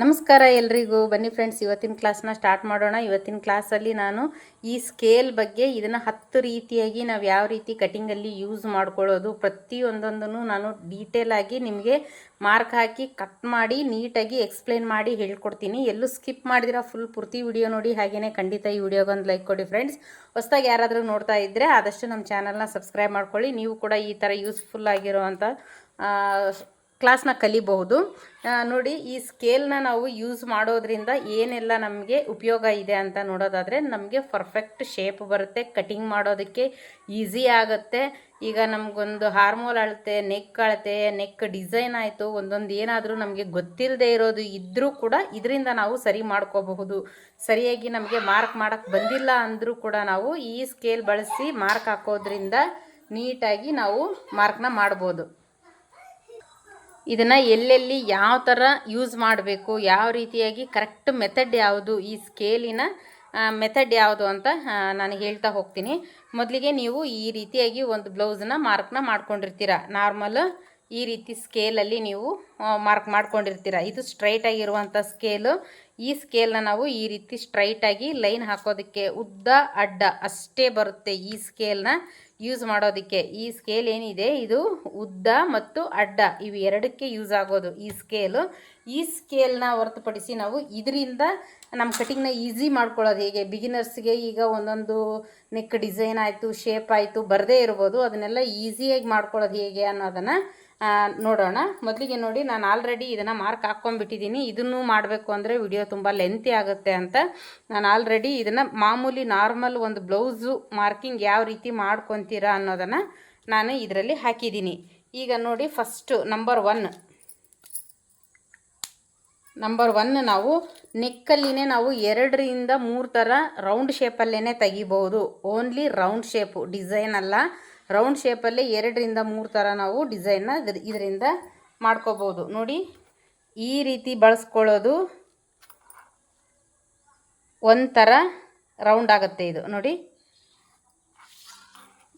ನಮಸ್ಕಾರ ಎಲ್ರಿಗೂ. ಬನ್ನಿ ಫ್ರೆಂಡ್ಸ್ ಇವತ್ತಿನ ಕ್ಲಾಸ್ನ ಸ್ಟಾರ್ಟ್ ಮಾಡೋಣ. ಇವತ್ತಿನ ಕ್ಲಾಸಲ್ಲಿ ನಾನು ಈ ಸ್ಕೇಲ್ ಬಗ್ಗೆ ಇದನ್ನು ಹತ್ತು ರೀತಿಯಾಗಿ ನಾವು ಯಾವ ರೀತಿ ಕಟಿಂಗಲ್ಲಿ ಯೂಸ್ ಮಾಡ್ಕೊಳ್ಳೋದು ಪ್ರತಿಯೊಂದೊಂದನ್ನು ನಾನು ಡೀಟೇಲ್ ಆಗಿ ನಿಮಗೆ ಮಾರ್ಕ್ ಹಾಕಿ ಕಟ್ ಮಾಡಿ ನೀಟಾಗಿ ಎಕ್ಸ್ಪ್ಲೇನ್ ಮಾಡಿ ಹೇಳ್ಕೊಡ್ತೀನಿ. ಎಲ್ಲೂ ಸ್ಕಿಪ್ ಮಾಡಿದಿರ ಫುಲ್ ಪೂರ್ತಿ ವಿಡಿಯೋ ನೋಡಿ. ಹಾಗೆಯೇ ಖಂಡಿತ ಈ ವಿಡಿಯೋಗೊಂದು ಲೈಕ್ ಕೊಡಿ ಫ್ರೆಂಡ್ಸ್ ಹೊಸದಾಗಿ ಯಾರಾದರೂ ನೋಡ್ತಾ ಇದ್ದರೆ ಆದಷ್ಟು ನಮ್ಮ ಚಾನಲ್ನ ಸಬ್ಸ್ಕ್ರೈಬ್ ಮಾಡ್ಕೊಳ್ಳಿ. ನೀವು ಕೂಡ ಈ ಥರ ಯೂಸ್ಫುಲ್ ಆಗಿರೋವಂಥ ಕ್ಲಾಸ್ನ ಕಲಿಬಹುದು. ನೋಡಿ, ಈ ಸ್ಕೇಲ್ನ ನಾವು ಯೂಸ್ ಮಾಡೋದ್ರಿಂದ ಏನೆಲ್ಲ ನಮಗೆ ಉಪಯೋಗ ಇದೆ ಅಂತ ನೋಡೋದಾದರೆ, ನಮಗೆ ಪರ್ಫೆಕ್ಟ್ ಶೇಪ್ ಬರುತ್ತೆ ಕಟಿಂಗ್ ಮಾಡೋದಕ್ಕೆ ಈಸಿ ಆಗುತ್ತೆ. ಈಗ ನಮಗೊಂದು ಹಾರ್ಮೋಲ್ ಅಳತೆ ನೆಕ್ ಅಳತೆ ನೆಕ್ ಡಿಸೈನ್ ಆಯಿತು, ಒಂದೊಂದು ಏನಾದರೂ ನಮಗೆ ಗೊತ್ತಿಲ್ಲದೆ ಇರೋದು ಇದ್ದರೂ ಕೂಡ ಇದರಿಂದ ನಾವು ಸರಿ ಮಾಡ್ಕೋಬಹುದು. ಸರಿಯಾಗಿ ನಮಗೆ ಮಾರ್ಕ್ ಮಾಡೋಕ್ಕೆ ಬಂದಿಲ್ಲ ಅಂದರೂ ಕೂಡ ನಾವು ಈ ಸ್ಕೇಲ್ ಬಳಸಿ ಮಾರ್ಕ್ ಹಾಕೋದ್ರಿಂದ ನೀಟಾಗಿ ನಾವು ಮಾರ್ಕ್ನ ಮಾಡ್ಬೋದು. ಇದನ್ನು ಎಲ್ಲೆಲ್ಲಿ ಯಾವ ಥರ ಯೂಸ್ ಮಾಡಬೇಕು, ಯಾವ ರೀತಿಯಾಗಿ ಕರೆಕ್ಟ್ ಮೆಥಡ್ ಯಾವುದು, ಈ ಸ್ಕೇಲಿನ ಮೆಥಡ್ ಯಾವುದು ಅಂತ ನಾನು ಹೇಳ್ತಾ ಹೋಗ್ತೀನಿ. ಮೊದಲಿಗೆ ನೀವು ಈ ರೀತಿಯಾಗಿ ಒಂದು ಬ್ಲೌಸನ್ನ ಮಾರ್ಕ್ನ ಮಾಡ್ಕೊಂಡಿರ್ತೀರ. ನಾರ್ಮಲ್ ಈ ರೀತಿ ಸ್ಕೇಲಲ್ಲಿ ನೀವು ಮಾರ್ಕ್ ಮಾಡ್ಕೊಂಡಿರ್ತೀರ. ಇದು ಸ್ಟ್ರೈಟ್ ಆಗಿರುವಂಥ ಸ್ಕೇಲು ಈ ಸ್ಕೇಲ್ನ ನಾವು ಈ ರೀತಿ ಸ್ಟ್ರೈಟಾಗಿ ಲೈನ್ ಹಾಕೋದಕ್ಕೆ ಉದ್ದ, ಅಡ್ಡ ಅಷ್ಟೇ ಬರುತ್ತೆ ಈ ಸ್ಕೇಲ್ನ ಯೂಸ್ ಮಾಡೋದಕ್ಕೆ. ಈ ಸ್ಕೇಲ್ ಏನಿದೆ? ಇದು ಉದ್ದ ಮತ್ತು ಅಡ್ಡ ಇವು ಎರಡಕ್ಕೆ ಯೂಸ್ ಆಗೋದು ಈ ಸ್ಕೇಲು ಈ ಸ್ಕೇಲ್ನ ಹೊರತುಪಡಿಸಿ ನಾವು ಇದರಿಂದ ನಮ್ಮ ಕಟಿಂಗ್ನ ಈಸಿ ಮಾಡ್ಕೊಳ್ಳೋದು ಹೇಗೆ? ಬಿಗಿನರ್ಸ್ಗೆ ಈಗ ಒಂದೊಂದು ನೆಕ್ ಡಿಸೈನ್ ಆಯಿತು ಶೇಪ್ ಆಯಿತು, ಬರದೇ ಇರ್ಬೋದು. ಅದನ್ನೆಲ್ಲ ಈಸಿಯಾಗಿ ಮಾಡ್ಕೊಳ್ಳೋದು ಹೇಗೆ ಅನ್ನೋದನ್ನು ನೋಡೋಣ. ಮೊದಲಿಗೆ ನೋಡಿ, ನಾನು ಆಲ್ರೆಡಿ ಇದನ್ನು ಮಾರ್ಕ್ ಹಾಕ್ಕೊಂಡ್ಬಿಟ್ಟಿದ್ದೀನಿ ಇದನ್ನು ಮಾಡಬೇಕು ಅಂದರೆ ವಿಡಿಯೋ ತುಂಬ ಲೆಂತಿ ಆಗುತ್ತೆ ಅಂತ. ನಾನು ಆಲ್ರೆಡಿ ಇದನ್ನು ಮಾಮೂಲಿ ನಾರ್ಮಲ್ ಒಂದು ಬ್ಲೌಸು ಮಾರ್ಕಿಂಗ್ ಯಾವ ರೀತಿ ಮಾಡ್ಕೊತೀರಾ ಅನ್ನೋದನ್ನು ನಾನು ಇದರಲ್ಲಿ ಹಾಕಿದ್ದೀನಿ ಈಗ ನೋಡಿ first number one number one ನಾವು ನೆಕ್ಕಲ್ಲಿನೇ ನಾವು ಎರಡರಿಂದ ಮೂರು ಥರ ರೌಂಡ್ ಶೇಪಲ್ಲೇ ತೆಗಿಬೋದು. ಓನ್ಲಿ ರೌಂಡ್ ಶೇಪು ಡಿಸೈನ್ ಅಲ್ಲ. ರೌಂಡ್ ಶೇಪಲ್ಲೇ ಎರಡರಿಂದ ಮೂರು ಥರ ನಾವು ಡಿಸೈನ್ನ ಇದರಿಂದ ಮಾಡ್ಕೋಬೋದು ನೋಡಿ, ಈ ರೀತಿ ಬಳಸ್ಕೊಳ್ಳೋದು ಒಂಥರ ರೌಂಡ್ ಆಗುತ್ತೆ ಇದು. ನೋಡಿ,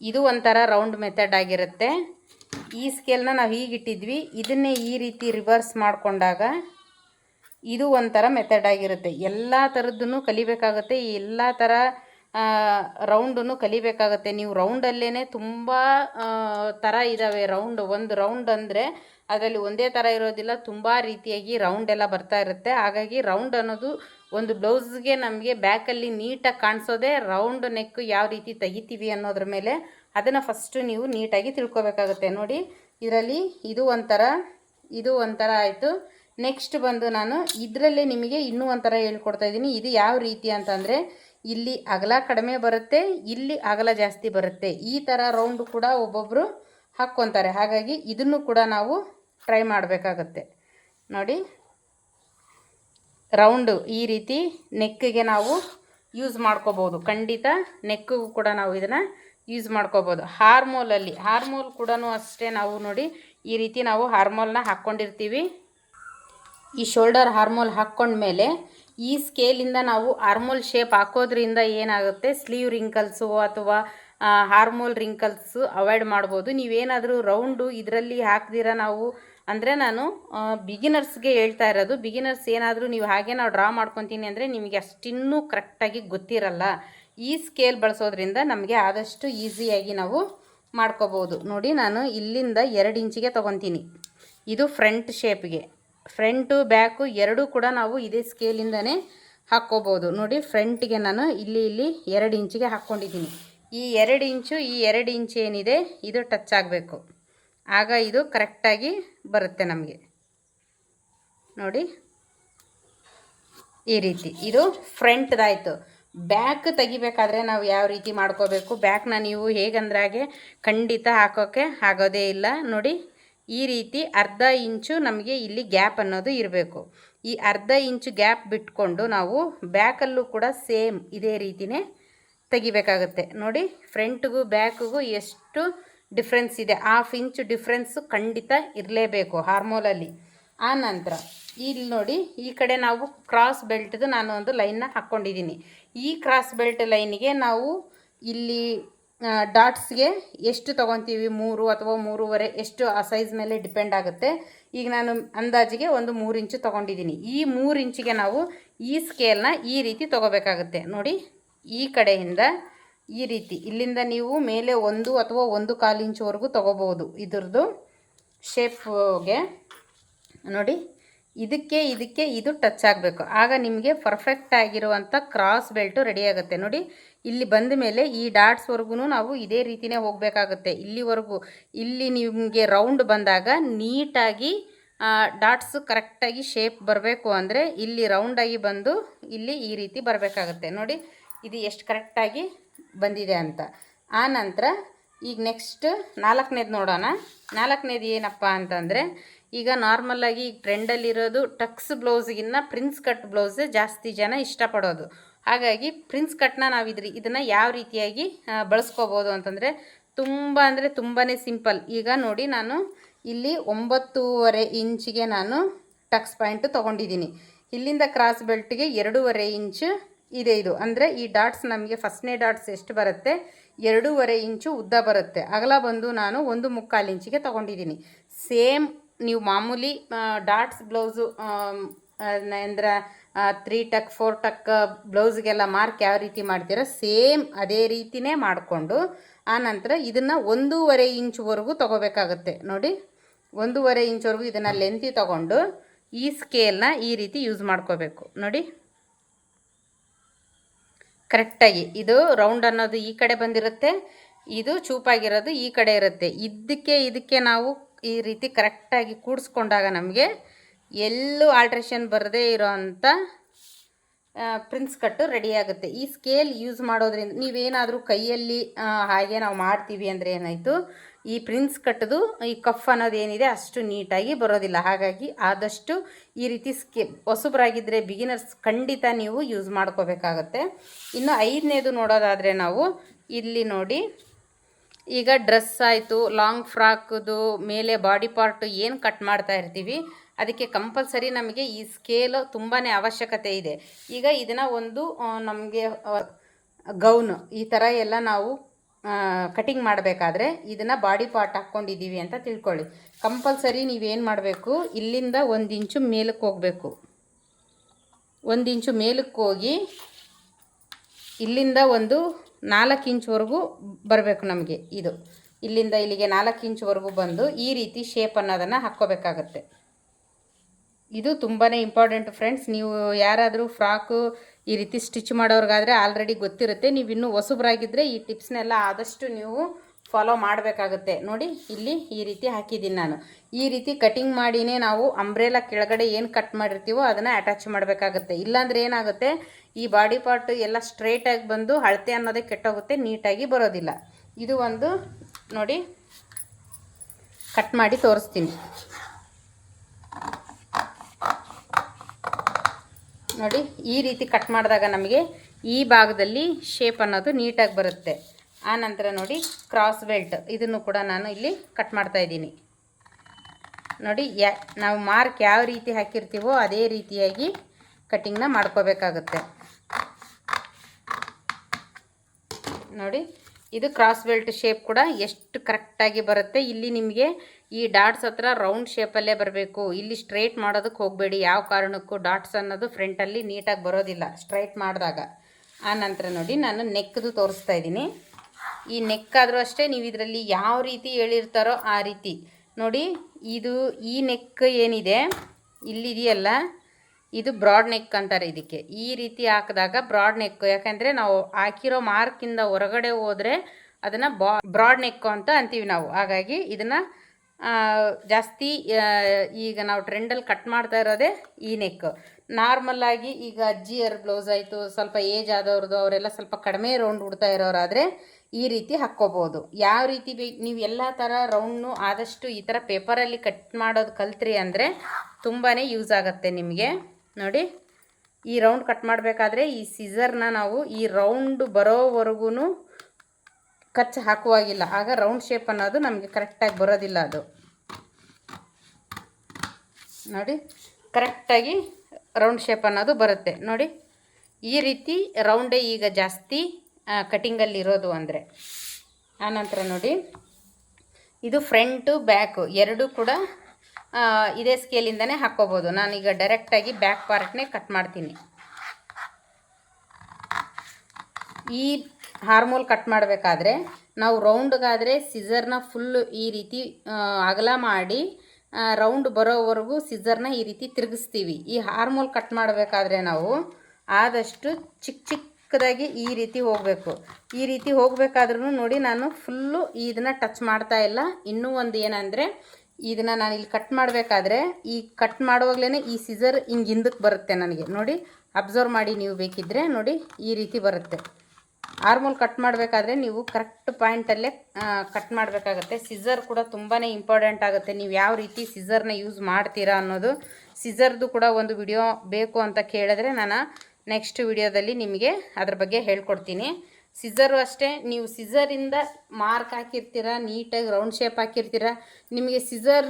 ಇದು ಒಂಥರ ರೌಂಡ್ ಮೆಥಡ್ ಆಗಿರುತ್ತೆ. ಈ ಸ್ಕೇಲ್ನ ನಾವು ಹೀಗಿಟ್ಟಿದ್ವಿ ಇದನ್ನೇ ಈ ರೀತಿ ರಿವರ್ಸ್ ಮಾಡಿಕೊಂಡಾಗ ಇದು ಒಂಥರ ಮೆಥಡ್ ಆಗಿರುತ್ತೆ. ಎಲ್ಲ ಥರದ್ದನ್ನು ಕಲಿಬೇಕಾಗುತ್ತೆ. ಎಲ್ಲ ಥರ ರೌಂಡನ್ನು ಕಲಿಬೇಕಾಗುತ್ತೆ. ನೀವು ರೌಂಡಲ್ಲೇ ತುಂಬ ಥರ ಇದ್ದಾವೆ ರೌಂಡ್, ಒಂದು ರೌಂಡ್ ಅಂದರೆ ಅದರಲ್ಲಿ ಒಂದೇ ಥರ ಇರೋದಿಲ್ಲ. ತುಂಬ ರೀತಿಯಾಗಿ ರೌಂಡ್ ಎಲ್ಲ ಬರ್ತಾ ಇರುತ್ತೆ. ಹಾಗಾಗಿ ರೌಂಡ್ ಅನ್ನೋದು ಒಂದು ಬ್ಲೌಸ್ಗೆ ನಮಗೆ ಬ್ಯಾಕಲ್ಲಿ ನೀಟಾಗಿ ಕಾಣಿಸೋದೇ ರೌಂಡ್ ನೆಕ್ ಯಾವ ರೀತಿ ತೆಗಿತೀವಿ ಅನ್ನೋದ್ರ ಮೇಲೆ ಅದನ್ನು ಫಸ್ಟು ನೀವು ನೀಟಾಗಿ ತಿಳ್ಕೊಬೇಕಾಗುತ್ತೆ. ನೋಡಿ, ಇದರಲ್ಲಿ ಇದು ಒಂಥರ ಇದು ಒಂಥರ ಆಯಿತು. ನೆಕ್ಸ್ಟ್ ಬಂದು ನಾನು ಇದರಲ್ಲೇ ನಿಮಗೆ ಇನ್ನೂ ಒಂಥರ ಹೇಳ್ಕೊಡ್ತಾ ಇದ್ದೀನಿ. ಇದು ಯಾವ ರೀತಿ ಅಂತಂದರೆ ಇಲ್ಲಿ ಅಗಲ ಕಡಿಮೆ ಬರುತ್ತೆ, ಇಲ್ಲಿ ಅಗಲ ಜಾಸ್ತಿ ಬರುತ್ತೆ. ಈ ಥರ ರೌಂಡ್ ಕೂಡ ಒಬ್ಬೊಬ್ಬರು ಹಾಕ್ಕೊತಾರೆ. ಹಾಗಾಗಿ ಇದನ್ನು ಕೂಡ ನಾವು ಟ್ರೈ ಮಾಡಬೇಕಾಗತ್ತೆ. ನೋಡಿ ರೌಂಡು ಈ ರೀತಿ ನೆಕ್ಕಿಗೆ ನಾವು ಯೂಸ್ ಮಾಡ್ಕೋಬೋದು. ಖಂಡಿತ ನೆಕ್ಕಿಗೂ ಕೂಡ ನಾವು ಇದನ್ನು ಯೂಸ್ ಮಾಡ್ಕೋಬೋದು. ಹಾರ್ಮೋಲಲ್ಲಿ ಹಾರ್ಮೋಲ್ ಕೂಡ ಅಷ್ಟೇ ನಾವು ನೋಡಿ ಈ ರೀತಿ ನಾವು ಹಾರ್ಮೋಲ್ನ ಹಾಕ್ಕೊಂಡಿರ್ತೀವಿ. ಈ ಶೋಲ್ಡರ್ ಹಾರ್ಮೋಲ್ ಹಾಕ್ಕೊಂಡ್ಮೇಲೆ ಈ ಸ್ಕೇಲಿಂದ ನಾವು ಹಾರ್ಮೋಲ್ ಶೇಪ್ ಹಾಕೋದ್ರಿಂದ ಏನಾಗುತ್ತೆ? ಸ್ಲೀವ್ ರಿಂಕಲ್ಸು ಅಥವಾ ಹಾರ್ಮೋಲ್ ರಿಂಕಲ್ಸು ಅವಾಯ್ಡ್ ಮಾಡ್ಬೋದು. ನೀವೇನಾದರೂ ರೌಂಡು ಇದರಲ್ಲಿ ಹಾಕ್ದಿರ ನಾವು, ಅಂದರೆ ನಾನು ಬಿಗಿನರ್ಸ್ಗೆ ಹೇಳ್ತಾ ಇರೋದು ಬಿಗಿನರ್ಸ್ ಏನಾದರೂ ನೀವು ಹಾಗೆ ನಾವು ಡ್ರಾ ಮಾಡ್ಕೊತೀನಿ ಅಂದರೆ ನಿಮಗೆ ಅಷ್ಟಿನ್ನೂ ಕರೆಕ್ಟಾಗಿ ಗೊತ್ತಿರಲ್ಲ. ಈ ಸ್ಕೇಲ್ ಬಳಸೋದ್ರಿಂದ ನಮಗೆ ಆದಷ್ಟು ಈಸಿಯಾಗಿ ನಾವು ಮಾಡ್ಕೋಬೋದು. ನೋಡಿ, ನಾನು ಇಲ್ಲಿಂದ ಎರಡು ಇಂಚಿಗೆ ತೊಗೊತೀನಿ. ಇದು ಫ್ರಂಟ್ ಶೇಪ್ಗೆ ಫ್ರಂಟು ಬ್ಯಾಕು ಎರಡೂ ಕೂಡ ನಾವು ಇದೇ ಸ್ಕೇಲಿಂದನೇ ಹಾಕ್ಕೋಬೋದು. ನೋಡಿ, ಫ್ರಂಟಿಗೆ ನಾನು ಇಲ್ಲಿ ಇಲ್ಲಿ ಎರಡು ಇಂಚಿಗೆ ಹಾಕ್ಕೊಂಡಿದ್ದೀನಿ. ಈ ಎರಡು ಇಂಚು, ಈ ಎರಡು ಇಂಚು ಏನಿದೆ, ಇದು ಟಚ್ ಆಗಬೇಕು. ಆಗ ಇದು ಕರೆಕ್ಟಾಗಿ ಬರುತ್ತೆ ನಮಗೆ. ನೋಡಿ, ಈ ರೀತಿ. ಇದು ಫ್ರಂಟ್ದಾಯಿತು. ಬ್ಯಾಕ್ ತೆಗಿಬೇಕಾದ್ರೆ ನಾವು ಯಾವ ರೀತಿ ಮಾಡ್ಕೋಬೇಕು? ಬ್ಯಾಕ್ನ ನೀವು ಹೇಗಂದ್ರಾಗೆ ಖಂಡಿತ ಹಾಕೋಕ್ಕೆ ಆಗೋದೇ ಇಲ್ಲ. ನೋಡಿ ಈ ರೀತಿ ಅರ್ಧ ಇಂಚು ನಮಗೆ ಇಲ್ಲಿ ಗ್ಯಾಪ್ ಅನ್ನೋದು ಇರಬೇಕು. ಈ ಅರ್ಧ ಇಂಚು ಗ್ಯಾಪ್ ಬಿಟ್ಕೊಂಡು ನಾವು ಬ್ಯಾಕಲ್ಲೂ ಕೂಡ ಸೇಮ್ ಇದೇ ರೀತಿನೇ ತೆಗಿಬೇಕಾಗುತ್ತೆ. ನೋಡಿ, ಫ್ರಂಟ್ಗೂ ಬ್ಯಾಕ್ಗೂ ಎಷ್ಟು ಡಿಫ್ರೆನ್ಸ್ ಇದೆ. ಹಾಫ್ ಇಂಚು ಡಿಫ್ರೆನ್ಸು ಖಂಡಿತ ಇರಲೇಬೇಕು ಹಾರ್ಮೋಲಲ್ಲಿ. ಆ ನಂತರ ಇಲ್ಲಿ ನೋಡಿ, ಈ ಕಡೆ ನಾವು ಕ್ರಾಸ್ ಬೆಲ್ಟ್ದು ನಾನು ಒಂದು ಲೈನ್ನ ಹಾಕ್ಕೊಂಡಿದ್ದೀನಿ. ಈ ಕ್ರಾಸ್ ಬೆಲ್ಟ್ ಲೈನಿಗೆ ನಾವು ಇಲ್ಲಿ ಡಾಟ್ಸ್ಗೆ ಎಷ್ಟು ತೊಗೊತೀವಿ? ಮೂರು ಅಥವಾ ಮೂರುವರೆ, ಎಷ್ಟು ಆ ಸೈಜ್ ಮೇಲೆ ಡಿಪೆಂಡ್ ಆಗುತ್ತೆ? ಈಗ ನಾನು ಅಂದಾಜಿಗೆ ಒಂದು ಮೂರು ಇಂಚು ತೊಗೊಂಡಿದ್ದೀನಿ. ಈ ಮೂರು ಇಂಚಿಗೆ ನಾವು ಈ ಸ್ಕೇಲ್ನ ಈ ರೀತಿ ತೊಗೋಬೇಕಾಗುತ್ತೆ. ನೋಡಿ, ಈ ಕಡೆಯಿಂದ ಈ ರೀತಿ. ಇಲ್ಲಿಂದ ನೀವು ಮೇಲೆ ಒಂದು ಅಥವಾ ಒಂದು ಕಾಲು ಇಂಚುವರೆಗೂ ತೊಗೋಬೋದು ಇದ್ರದ್ದು ಶೇಪ್ಗೆ ನೋಡಿ ಇದಕ್ಕೆ ಇದಕ್ಕೆ ಇದು ಟಚ್ ಆಗಬೇಕು. ಆಗ ನಿಮಗೆ ಪರ್ಫೆಕ್ಟ್ ಆಗಿರುವಂಥ ಕ್ರಾಸ್ ಬೆಲ್ಟು ರೆಡಿ ಆಗುತ್ತೆ. ನೋಡಿ, ಇಲ್ಲಿ ಬಂದ ಮೇಲೆ ಈ ಡಾಟ್ಸ್ವರೆಗೂ ನಾವು ಇದೇ ರೀತಿನೇ ಹೋಗಬೇಕಾಗುತ್ತೆ. ಇಲ್ಲಿವರೆಗೂ, ಇಲ್ಲಿ ನಿಮಗೆ ರೌಂಡ್ ಬಂದಾಗ ನೀಟಾಗಿ ಡಾಟ್ಸ್ ಕರೆಕ್ಟಾಗಿ ಶೇಪ್ ಬರಬೇಕು ಅಂದರೆ ಇಲ್ಲಿ ರೌಂಡಾಗಿ ಬಂದು ಇಲ್ಲಿ ಈ ರೀತಿ ಬರಬೇಕಾಗುತ್ತೆ. ನೋಡಿ, ಇದು ಎಷ್ಟು ಕರೆಕ್ಟಾಗಿ ಬಂದಿದೆ ಅಂತ. ಆ ನಂತರ ಈಗ ನೆಕ್ಸ್ಟ್ ನಾಲ್ಕನೇದು ನೋಡೋಣ. ನಾಲ್ಕನೇದು ಏನಪ್ಪ ಅಂತಂದರೆ ಈಗ ನಾರ್ಮಲಾಗಿ ಈಗ ಟ್ರೆಂಡಲ್ಲಿರೋದು ಟಕ್ಸ್ ಬ್ಲೌಸ್ಗಿನ್ನ ಪ್ರಿನ್ಸ್ ಕಟ್ ಬ್ಲೌಸ್ ಜಾಸ್ತಿ ಜನ ಇಷ್ಟಪಡೋದು. ಹಾಗಾಗಿ ಪ್ರಿನ್ಸ್ ಕಟ್ನ ನಾವು ಇದ್ರಿ, ಇದನ್ನು ಯಾವ ರೀತಿಯಾಗಿ ಬಳಸ್ಕೋಬೋದು ಅಂತಂದರೆ ತುಂಬ ಅಂದರೆ ತುಂಬಾ ಸಿಂಪಲ್ ಈಗ ನೋಡಿ ನಾನು ಇಲ್ಲಿ ಒಂಬತ್ತೂವರೆ ಇಂಚಿಗೆ ನಾನು ಟಕ್ಸ್ ಪಾಯಿಂಟು ತೊಗೊಂಡಿದ್ದೀನಿ. ಇಲ್ಲಿಂದ ಕ್ರಾಸ್ ಬೆಲ್ಟ್ಗೆ ಎರಡೂವರೆ ಇಂಚು ಇದೆ ಇದು. ಅಂದರೆ ಈ ಡಾಟ್ಸ್ ನಮಗೆ ಫಸ್ಟ್ನೇ ಡಾಟ್ಸ್ ಎಷ್ಟು ಬರುತ್ತೆ? ಎರಡೂವರೆ ಇಂಚು ಉದ್ದ ಬರುತ್ತೆ. ಅಗಲ ಬಂದು ನಾನು ಒಂದು ಮುಕ್ಕಾಲು ಇಂಚಿಗೆ ತೊಗೊಂಡಿದ್ದೀನಿ. ಸೇಮ್ ನೀವು ಮಾಮೂಲಿ ಡಾಟ್ಸ್ ಬ್ಲೌಸು ಅಂದ್ರೆ ತ್ರೀ ಟಕ್ ಫೋರ್ ಟಕ್ ಬ್ಲೌಸ್ಗೆಲ್ಲ ಮಾರ್ಕ್ ಯಾವ ರೀತಿ ಮಾಡ್ತೀರ ಸೇಮ್ ಅದೇ ರೀತಿನೇ ಮಾಡಿಕೊಂಡು ಆನಂತರ ಇದನ್ನು ಒಂದೂವರೆ ಇಂಚ್ವರೆಗೂ ತೊಗೋಬೇಕಾಗುತ್ತೆ. ನೋಡಿ, ಒಂದೂವರೆ ಇಂಚ್ವರೆಗೂ ಇದನ್ನು ಲೆಂತಿ ತೊಗೊಂಡು ಈ ಸ್ಕೇಲ್ನ ಈ ರೀತಿ ಯೂಸ್ ಮಾಡ್ಕೋಬೇಕು. ನೋಡಿ ಕರೆಕ್ಟಾಗಿ ಇದು ರೌಂಡ್ ಅನ್ನೋದು ಈ ಕಡೆ ಬಂದಿರುತ್ತೆ, ಇದು ಚೂಪಾಗಿರೋದು ಈ ಕಡೆ ಇರುತ್ತೆ. ಇದಕ್ಕೆ ಇದಕ್ಕೆ ನಾವು ಈ ರೀತಿ ಕರೆಕ್ಟಾಗಿ ಕೂಡಿಸ್ಕೊಂಡಾಗ ನಮಗೆ ಎಲ್ಲೂ ಆಲ್ಟ್ರೇಷನ್ ಬರದೇ ಇರೋ ಅಂಥ ಪ್ರಿನ್ಸ್ ಕಟ್ಟು ರೆಡಿ ಆಗುತ್ತೆ. ಈ ಸ್ಕೇಲ್ ಯೂಸ್ ಮಾಡೋದ್ರಿಂದ ನೀವೇನಾದರೂ ಕೈಯಲ್ಲಿ ಹಾಗೆ ನಾವು ಮಾಡ್ತೀವಿ ಅಂದರೆ ಏನಾಯಿತು? ಈ ಪ್ರಿನ್ಸ್ ಕಟ್ಟದು, ಈ ಕಫ್ ಅನ್ನೋದು ಏನಿದೆ ಅಷ್ಟು ನೀಟಾಗಿ ಬರೋದಿಲ್ಲ. ಹಾಗಾಗಿ ಆದಷ್ಟು ಈ ರೀತಿ ಸ್ಕೆ ಹೊಸಬ್ರಾಗಿದ್ದರೆ ಬಿಗಿನರ್ಸ್ ಖಂಡಿತ ನೀವು ಯೂಸ್ ಮಾಡ್ಕೋಬೇಕಾಗತ್ತೆ. ಇನ್ನು ಐದನೇದು ನೋಡೋದಾದರೆ ನಾವು ಇಲ್ಲಿ ನೋಡಿ ಈಗ ಡ್ರೆಸ್ ಆಯಿತು ಲಾಂಗ್ ಫ್ರಾಕ್ದು ಮೇಲೆ ಬಾಡಿ ಪಾರ್ಟ್ ಏನು ಕಟ್ ಮಾಡ್ತಾ ಇರ್ತೀವಿ, ಅದಕ್ಕೆ ಕಂಪಲ್ಸರಿ ನಮಗೆ ಈ ಸ್ಕೇಲು ತುಂಬಾ ಅವಶ್ಯಕತೆ ಇದೆ. ಈಗ ಇದನ್ನು ಒಂದು ನಮಗೆ ಗೌನ್ ಈ ಥರ ಎಲ್ಲ ನಾವು ಕಟಿಂಗ್ ಮಾಡಬೇಕಾದ್ರೆ ಇದನ್ನು ಬಾಡಿ ಪಾರ್ಟ್ ಹಾಕ್ಕೊಂಡಿದ್ದೀವಿ ಅಂತ ತಿಳ್ಕೊಳ್ಳಿ. ಕಂಪಲ್ಸರಿ ನೀವೇನು ಮಾಡಬೇಕು, ಇಲ್ಲಿಂದ ಒಂದು ಇಂಚು ಮೇಲಕ್ಕೆ ಹೋಗಬೇಕು. ಒಂದು ಇಂಚು ಮೇಲಕ್ಕೆ ಹೋಗಿ, ಇಲ್ಲಿಂದ ಒಂದು ನಾಲ್ಕು ಇಂಚ್ವರೆಗೂ ಬರಬೇಕು ನಮಗೆ ಇದು. ಇಲ್ಲಿಂದ ಇಲ್ಲಿಗೆ ನಾಲ್ಕು ಇಂಚ್ವರೆಗೂ ಬಂದು ಈ ರೀತಿ ಶೇಪ್ ಅನ್ನೋದನ್ನು ಹಾಕ್ಕೋಬೇಕಾಗತ್ತೆ. ಇದು ತುಂಬಾ ಇಂಪಾರ್ಟೆಂಟ್ ಫ್ರೆಂಡ್ಸ್ ನೀವು ಯಾರಾದರೂ ಫ್ರಾಕು ಈ ರೀತಿ ಸ್ಟಿಚ್ ಮಾಡೋರ್ಗಾದರೆ ಆಲ್ರೆಡಿ ಗೊತ್ತಿರುತ್ತೆ. ನೀವು ಇನ್ನೂ ಹೊಸಬ್ರಾಗಿದ್ದರೆ ಈ ಟಿಪ್ಸ್ನೆಲ್ಲ ಆದಷ್ಟು ನೀವು ಫಾಲೋ ಮಾಡಬೇಕಾಗುತ್ತೆ. ನೋಡಿ, ಇಲ್ಲಿ ಈ ರೀತಿ ಹಾಕಿದ್ದೀನಿ ನಾನು. ಈ ರೀತಿ ಕಟಿಂಗ್ ಮಾಡಿನೇ ನಾವು ಅಂಬ್ರೆಲಾ ಕೆಳಗಡೆ ಏನು ಕಟ್ ಮಾಡಿರ್ತೀವೋ ಅದನ್ನು ಅಟ್ಯಾಚ್ ಮಾಡಬೇಕಾಗುತ್ತೆ. ಇಲ್ಲಾಂದ್ರೆ ಏನಾಗುತ್ತೆ? ಈ ಬಾಡಿ ಪಾರ್ಟ್ ಎಲ್ಲ ಸ್ಟ್ರೇಟಾಗಿ ಬಂದು ಅಳತೆ ಅನ್ನೋದೇ ಕೆಟ್ಟೋಗುತ್ತೆ, ನೀಟಾಗಿ ಬರೋದಿಲ್ಲ. ಇದು ಒಂದು, ನೋಡಿ ಕಟ್ ಮಾಡಿ ತೋರಿಸ್ತೀನಿ. ನೋಡಿ, ಈ ರೀತಿ ಕಟ್ ಮಾಡಿದಾಗ ನಮಗೆ ಈ ಭಾಗದಲ್ಲಿ ಶೇಪ್ ಅನ್ನೋದು ನೀಟಾಗಿ ಬರುತ್ತೆ. ಆ ನಂತರ ನೋಡಿ ಕ್ರಾಸ್ ಬೆಲ್ಟ್ ಇದನ್ನು ಕೂಡ ನಾನು ಇಲ್ಲಿ ಕಟ್ ಮಾಡ್ತಾ ಇದ್ದೀನಿ. ನೋಡಿ, ಯಾ, ನಾವು ಮಾರ್ಕ್ ಯಾವ ರೀತಿ ಹಾಕಿರ್ತೀವೋ ಅದೇ ರೀತಿಯಾಗಿ ಕಟ್ಟಿಂಗ್ನ ಮಾಡ್ಕೋಬೇಕಾಗುತ್ತೆ. ನೋಡಿ, ಇದು ಕ್ರಾಸ್ ಬೆಲ್ಟ್ ಶೇಪ್ ಕೂಡ ಎಷ್ಟು ಕರೆಕ್ಟಾಗಿ ಬರುತ್ತೆ. ಇಲ್ಲಿ ನಿಮಗೆ ಈ ಡಾಟ್ಸ್ ಹತ್ರ ರೌಂಡ್ ಶೇಪಲ್ಲೇ ಬರಬೇಕು. ಇಲ್ಲಿ ಸ್ಟ್ರೈಟ್ ಮಾಡೋದಕ್ಕೆ ಹೋಗಬೇಡಿ. ಯಾವ ಕಾರಣಕ್ಕೂ ಡಾಟ್ಸ್ ಅನ್ನೋದು ಫ್ರಂಟಲ್ಲಿ ನೀಟಾಗಿ ಬರೋದಿಲ್ಲ ಸ್ಟ್ರೈಟ್ ಮಾಡಿದಾಗ. ಆ ನಂತರ ನೋಡಿ, ನಾನು ನೆಕ್ದು ತೋರಿಸ್ತಾ ಇದ್ದೀನಿ. ಈ ನೆಕ್ ಆದರೂ ಅಷ್ಟೇ ನೀವು ಇದರಲ್ಲಿ ಯಾವ ರೀತಿ ಹೇಳಿರ್ತಾರೋ ಆ ರೀತಿ. ನೋಡಿ, ಇದು ಈ ನೆಕ್ ಏನಿದೆ, ಇಲ್ಲಿದೆಯಲ್ಲ, ಇದು ಬ್ರಾಡ್ ನೆಕ್ ಅಂತಾರೆ ಇದಕ್ಕೆ. ಈ ರೀತಿ ಹಾಕಿದಾಗ ಬ್ರಾಡ್ ನೆಕ್, ಯಾಕಂದರೆ ನಾವು ಹಾಕಿರೋ ಮಾರ್ಕಿಂದ ಹೊರಗಡೆ ಹೋದರೆ ಅದನ್ನು ಬಾ, ಬ್ರಾಡ್ ನೆಕ್ ಅಂತ ಅಂತೀವಿ ನಾವು. ಹಾಗಾಗಿ ಇದನ್ನು ಜಾಸ್ತಿ ಈಗ ನಾವು ಟ್ರೆಂಡಲ್ಲಿ ಕಟ್ ಮಾಡ್ತಾ ಇರೋದೇ ಈ ನೆಕ್. ನಾರ್ಮಲ್ಲಾಗಿ ಈಗ ಅಜ್ಜಿಯರ್ ಬ್ಲೌಸ್ ಆಯಿತು, ಸ್ವಲ್ಪ ಏಜ್ ಆದವ್ರದ್ದು, ಅವರೆಲ್ಲ ಸ್ವಲ್ಪ ಕಡಿಮೆ ರೌಂಡ್ ಉಡ್ತಾ ಇರೋರಾದರೆ ಈ ರೀತಿ ಹಾಕ್ಕೋಬೋದು. ಯಾವ ರೀತಿ ಬೇಕು ನೀವು ಎಲ್ಲ ಥರ ರೌಂಡ್ನು ಆದಷ್ಟು ಈ ಥರ ಪೇಪರಲ್ಲಿ ಕಟ್ ಮಾಡೋದು ಕಲ್ತ್ರಿ ಅಂದರೆ ತುಂಬಾ ಯೂಸ್ ಆಗುತ್ತೆ ನಿಮಗೆ. ನೋಡಿ, ಈ ರೌಂಡ್ ಕಟ್ ಮಾಡಬೇಕಾದ್ರೆ ಈ ಸಿಸರ್ನ ನಾವು ಈ ರೌಂಡ್ ಬರೋವರೆಗೂ ಕಚ್ಚು ಹಾಕುವಾಗಿಲ್ಲ. ಆಗ ರೌಂಡ್ ಶೇಪ್ ಅನ್ನೋದು ನಮಗೆ ಕರೆಕ್ಟಾಗಿ ಬರೋದಿಲ್ಲ ಅದು. ನೋಡಿ ಕರೆಕ್ಟಾಗಿ ರೌಂಡ್ ಶೇಪ್ ಅನ್ನೋದು ಬರುತ್ತೆ. ನೋಡಿ, ಈ ರೀತಿ ರೌಂಡೇ ಈಗ ಜಾಸ್ತಿ ಕಟಿಂಗಲ್ಲಿ ಇರೋದು ಅಂದರೆ. ಆನಂತರ ನೋಡಿ. ಇದು ಫ್ರಂಟು ಬ್ಯಾಕು ಎರಡೂ ಕೂಡ ಇದೇ ಸ್ಕೇಲಿಂದನೇ ಹಾಕ್ಕೋಬೋದು. ನಾನೀಗ ಡೈರೆಕ್ಟಾಗಿ ಬ್ಯಾಕ್ ಪಾರ್ಟ್ನೇ ಕಟ್ ಮಾಡ್ತೀನಿ. ಈ ಹಾರ್ಮೋಲ್ ಕಟ್ ಮಾಡಬೇಕಾದ್ರೆ ನಾವು ರೌಂಡ್ಗಾದರೆ ಸಿಝರ್ನ ಫುಲ್ಲು ಈ ರೀತಿ ಅಗಲ ಮಾಡಿ ರೌಂಡ್ ಬರೋವರೆಗೂ ಸಿಸರ್ನ ಈ ರೀತಿ ತಿರುಗಿಸ್ತೀವಿ. ಈ ಹಾರ್ಮೋಲ್ ಕಟ್ ಮಾಡಬೇಕಾದ್ರೆ ನಾವು ಆದಷ್ಟು ಚಿಕ್ಕ ಚಿಕ್ಕ ಚಿಕ್ಕದಾಗಿ ಈ ರೀತಿ ಹೋಗಬೇಕು. ಈ ರೀತಿ ಹೋಗಬೇಕಾದ್ರೂ ನೋಡಿ ನಾನು ಫುಲ್ಲು ಇದನ್ನು ಟಚ್ ಮಾಡ್ತಾ ಇಲ್ಲ. ಇನ್ನೂ ಒಂದು ಏನಂದರೆ, ಇದನ್ನು ನಾನು ಇಲ್ಲಿ ಕಟ್ ಮಾಡಬೇಕಾದ್ರೆ, ಈ ಕಟ್ ಮಾಡುವಾಗಲೇ ಈ ಸಿಸರ್ ಹಿಂಗೆ ಹಿಂದಕ್ಕೆ ಬರುತ್ತೆ ನನಗೆ. ನೋಡಿ, ಅಬ್ಸರ್ವ್ ಮಾಡಿ ನೀವು ಬೇಕಿದ್ದರೆ ನೋಡಿ ಈ ರೀತಿ ಬರುತ್ತೆ. ಆರ್ಮೋಲ್ ಕಟ್ ಮಾಡಬೇಕಾದ್ರೆ ನೀವು ಕರೆಕ್ಟ್ ಪಾಯಿಂಟಲ್ಲೇ ಕಟ್ ಮಾಡಬೇಕಾಗತ್ತೆ. ಸಿಸರ್ ಕೂಡ ತುಂಬಾ ಇಂಪಾರ್ಟೆಂಟ್ ಆಗುತ್ತೆ. ನೀವು ಯಾವ ರೀತಿ ಸಿಸರ್ನ ಯೂಸ್ ಮಾಡ್ತೀರಾ ಅನ್ನೋದು. ಸಿಸರ್ದು ಕೂಡ ಒಂದು ವಿಡಿಯೋ ಬೇಕು ಅಂತ ಕೇಳಿದ್ರೆ ನಾನು ನೆಕ್ಸ್ಟ್ ವಿಡಿಯೋದಲ್ಲಿ ನಿಮಗೆ ಅದ್ರ ಬಗ್ಗೆ ಹೇಳ್ಕೊಡ್ತೀನಿ. ಸಿಸರು ಅಷ್ಟೇ, ನೀವು ಸಿಝರಿಂದ ಮಾರ್ಕ್ ಹಾಕಿರ್ತೀರ, ನೀಟಾಗಿ ರೌಂಡ್ ಶೇಪ್ ಹಾಕಿರ್ತೀರ, ನಿಮಗೆ ಸಿಝರ್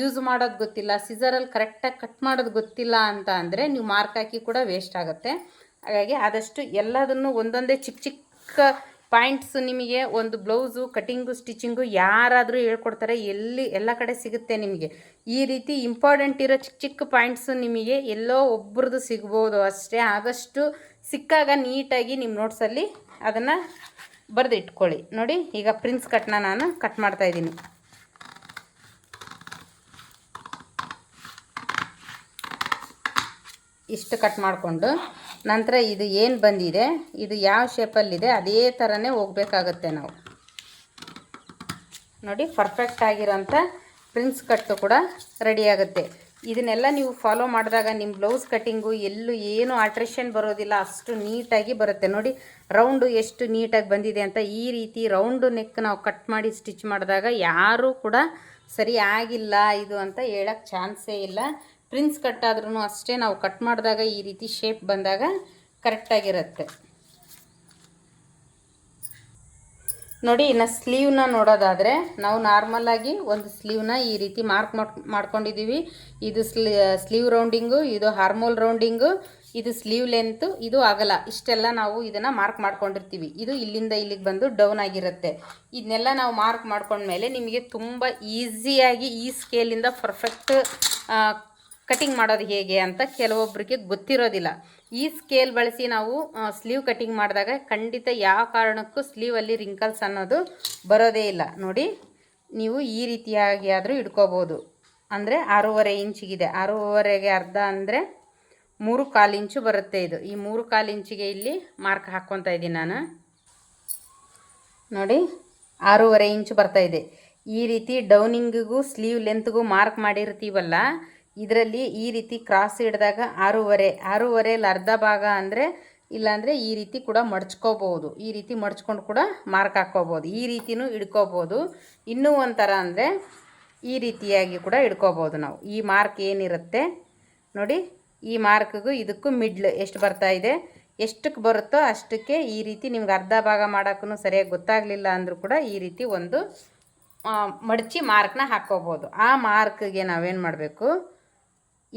ಯೂಸ್ ಮಾಡೋದು ಗೊತ್ತಿಲ್ಲ ಸಿಝರಲ್ಲಿ ಕರೆಕ್ಟಾಗಿ ಕಟ್ ಮಾಡೋದು ಗೊತ್ತಿಲ್ಲ ಅಂತ ಅಂದರೆ ನೀವು ಮಾರ್ಕ್ ಹಾಕಿ ಕೂಡ ವೇಸ್ಟ್ ಆಗುತ್ತೆ. ಹಾಗಾಗಿ ಆದಷ್ಟು ಎಲ್ಲದನ್ನು ಒಂದೊಂದೇ ಚಿಕ್ಕ ಚಿಕ್ಕ ಪಾಯಿಂಟ್ಸ್ ನಿಮಗೆ, ಒಂದು ಬ್ಲೌಸು, ಕಟಿಂಗು, ಸ್ಟಿಚಿಂಗು ಯಾರಾದರೂ ಹೇಳ್ಕೊಡ್ತಾರೆ, ಎಲ್ಲಿ, ಎಲ್ಲ ಕಡೆ ಸಿಗುತ್ತೆ ನಿಮಗೆ. ಈ ರೀತಿ ಇಂಪಾರ್ಟೆಂಟ್ ಇರೋ ಚಿಕ್ಕ ಚಿಕ್ಕ ಪಾಯಿಂಟ್ಸು ನಿಮಗೆ ಎಲ್ಲೋ ಒಬ್ರದ್ದು ಸಿಗ್ಬೋದು ಅಷ್ಟೇ. ಆದಷ್ಟು ಸಿಕ್ಕಾಗ ನೀಟಾಗಿ ನಿಮ್ಮ ನೋಟ್ಸಲ್ಲಿ ಅದನ್ನು ಬರೆದು ಇಟ್ಕೊಳ್ಳಿ ನೋಡಿ, ಈಗ ಪ್ರಿನ್ಸ್ ಕಟ್ನ ನಾನು ಕಟ್ ಮಾಡ್ತಾ ಇದ್ದೀನಿ. ಇಷ್ಟು ಕಟ್ ಮಾಡಿಕೊಂಡು ನಂತರ ಇದು ಏನು ಬಂದಿದೆ? ಇದು ಯಾವ ಶೇಪಲ್ಲಿದೆ ಅದೇ ಥರನೇ ಹೋಗಬೇಕಾಗತ್ತೆ ನಾವು. ನೋಡಿ ಪರ್ಫೆಕ್ಟ್ ಆಗಿರೋಂಥ ಪ್ರಿನ್ಸ್ ಕಟ್ಟು ಕೂಡ ರೆಡಿ ಆಗುತ್ತೆ. ಇದನ್ನೆಲ್ಲ ನೀವು ಫಾಲೋ ಮಾಡಿದಾಗ ನಿಮ್ಮ ಬ್ಲೌಸ್ ಕಟ್ಟಿಂಗು ಎಲ್ಲೂ ಏನು ಆಲ್ಟ್ರೇಷನ್ ಬರೋದಿಲ್ಲ. ಅಷ್ಟು ನೀಟಾಗಿ ಬರುತ್ತೆ. ನೋಡಿ ರೌಂಡು ಎಷ್ಟು ನೀಟಾಗಿ ಬಂದಿದೆ ಅಂತ ಈ ರೀತಿ ರೌಂಡು ನೆಕ್ ನಾವು ಕಟ್ ಮಾಡಿ ಸ್ಟಿಚ್ ಮಾಡಿದಾಗ ಯಾರೂ ಕೂಡ ಸರಿ ಆಗಿಲ್ಲ ಇದು ಅಂತ ಹೇಳಕ್ಕೆ ಚಾನ್ಸೇ ಇಲ್ಲ. ಪ್ರಿನ್ಸ್ ಕಟ್ ಆದ್ರೂ ಅಷ್ಟೇ ನಾವು ಕಟ್ ಮಾಡಿದಾಗ ಈ ರೀತಿ ಶೇಪ್ ಬಂದಾಗ ಕರೆಕ್ಟಾಗಿರುತ್ತೆ. ನೋಡಿ, ಇನ್ನು ಸ್ಲೀವ್ನ ನೋಡೋದಾದರೆ ನಾವು ನಾರ್ಮಲಾಗಿ ಒಂದು ಸ್ಲೀವ್ನ ಈ ರೀತಿ ಮಾರ್ಕ್ ಮಾಡ್ಕೊಂಡಿದ್ದೀವಿ ಇದು ಸ್ಲೀ ಸ್ಲೀವ್ ರೌಂಡಿಂಗು ಇದು ಹಾರ್ಮೋಲ್ ರೌಂಡಿಂಗು ಇದು ಸ್ಲೀವ್ ಲೆಂತು ಇದು ಆಗಲ್ಲ. ಇಷ್ಟೆಲ್ಲ ನಾವು ಇದನ್ನು ಮಾರ್ಕ್ ಮಾಡ್ಕೊಂಡಿರ್ತೀವಿ. ಇದು ಇಲ್ಲಿಂದ ಇಲ್ಲಿಗೆ ಬಂದು ಡೌನ್ ಆಗಿರುತ್ತೆ. ಇದನ್ನೆಲ್ಲ ನಾವು ಮಾರ್ಕ್ ಮಾಡ್ಕೊಂಡ್ಮೇಲೆ ನಿಮಗೆ ತುಂಬ ಈಸಿಯಾಗಿ ಈ ಸ್ಕೇಲಿಂದ ಪರ್ಫೆಕ್ಟ್ ಕಟಿಂಗ್ ಮಾಡೋದು ಹೇಗೆ ಅಂತ ಕೆಲವೊಬ್ಬರಿಗೆ ಗೊತ್ತಿರೋದಿಲ್ಲ. ಈ ಸ್ಕೇಲ್ ಬಳಸಿ ನಾವು ಸ್ಲೀವ್ ಕಟಿಂಗ್ ಮಾಡಿದಾಗ ಖಂಡಿತ ಯಾವ ಕಾರಣಕ್ಕೂ ಸ್ಲೀವಲ್ಲಿ ರಿಂಕಲ್ಸ್ ಅನ್ನೋದು ಬರೋದೇ ಇಲ್ಲ. ನೋಡಿ, ನೀವು ಈ ರೀತಿಯಾಗಿ ಆದರೂ ಇಟ್ಕೋಬೋದು. ಅಂದರೆ ಆರೂವರೆ ಇಂಚಿಗಿದೆ. ಆರೂವರೆಗೆ ಅರ್ಧ ಅಂದರೆ ಮೂರು ಕಾಲು ಇಂಚು ಬರುತ್ತೆ ಇದು. ಈ ಮೂರು ಕಾಲು ಇಂಚಿಗೆ ಇಲ್ಲಿ ಮಾರ್ಕ್ ಹಾಕ್ಕೊತಾ ಇದ್ದೀನಿ ನಾನು. ನೋಡಿ, ಆರೂವರೆ ಇಂಚು ಬರ್ತಾಯಿದೆ ಈ ರೀತಿ ಡೌನಿಂಗಿಗೂ ಸ್ಲೀವ್ ಲೆಂತ್ಗೂ ಮಾರ್ಕ್ ಮಾಡಿರ್ತೀವಲ್ಲ ಇದರಲ್ಲಿ ಈ ರೀತಿ ಕ್ರಾಸ್ ಹಿಡಿದಾಗ ಆರೂವರೆ ಆರೂವರೆಯಲ್ಲಿ ಅರ್ಧ ಭಾಗ ಅಂದರೆ ಇಲ್ಲಾಂದರೆ ಈ ರೀತಿ ಕೂಡ ಮಡ್ಚ್ಕೋಬೋದು. ಈ ರೀತಿ ಮಡ್ಚ್ಕೊಂಡು ಕೂಡ ಮಾರ್ಕ್ ಹಾಕ್ಕೋಬೋದು. ಈ ರೀತಿನೂ ಹಿಡ್ಕೋಬೋದು. ಇನ್ನೂ ಒಂಥರ ಅಂದರೆ ಈ ರೀತಿಯಾಗಿ ಕೂಡ ಹಿಡ್ಕೋಬೋದು ನಾವು. ಈ ಮಾರ್ಕ್ ಏನಿರುತ್ತೆ? ನೋಡಿ, ಈ ಮಾರ್ಕ್ಗೂ ಇದಕ್ಕೂ ಮಿಡ್ಲ್ ಎಷ್ಟು ಬರ್ತಾ ಇದೆ? ಎಷ್ಟಕ್ಕೆ ಬರುತ್ತೋ ಅಷ್ಟಕ್ಕೆ ಈ ರೀತಿ ನಿಮ್ಗೆ ಅರ್ಧ ಭಾಗ ಮಾಡೋಕ್ಕೂ ಸರಿಯಾಗಿ ಗೊತ್ತಾಗಲಿಲ್ಲ ಅಂದರೂ ಕೂಡ ಈ ರೀತಿ ಒಂದು ಮಡಚಿ ಮಾರ್ಕ್ನ ಹಾಕ್ಕೋಬೋದು. ಆ ಮಾರ್ಕ್ಗೆ ನಾವೇನು ಮಾಡಬೇಕು?